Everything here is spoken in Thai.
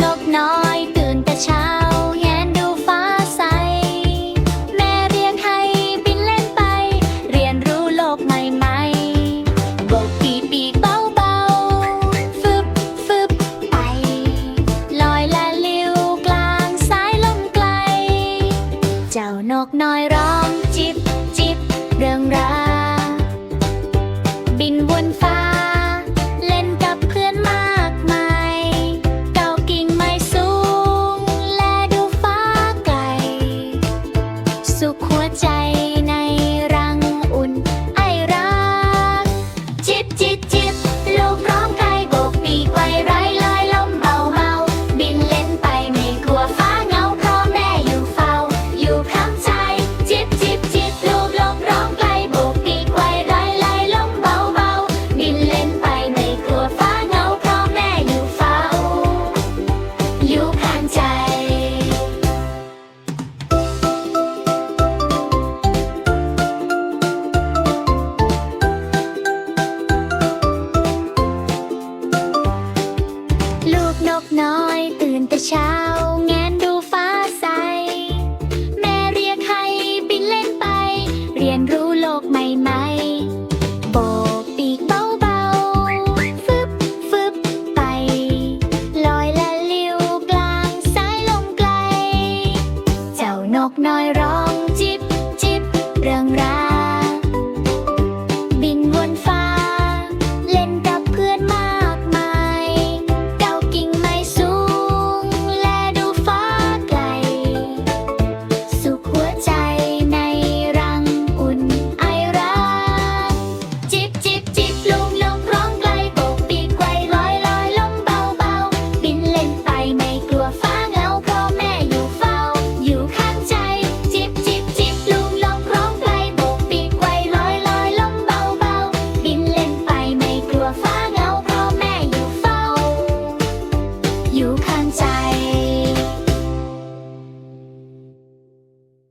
นกน้อยตื่นแต่เช้าแงนดูฟ้าใส แม่เรียกให้บินเล่นไป เรียนรู้โลกใหม่ๆบกปีกปีกเบาๆฟึบฟึบไป ลอยละลิวกลางสายลมไกล เจ้านกน้อยร้องจิบจิบเรื่องราว กน้อยตื่นแต่เช้า แงนดูฟ้าใส แม่เรียกให้บินเล่นไป เรียนรู้โลกใหม่ๆโบกปีกเบาๆฟึบฟึบไป ลอยและลิวกลางสายลมไกล เจ้านกน้อยร้อง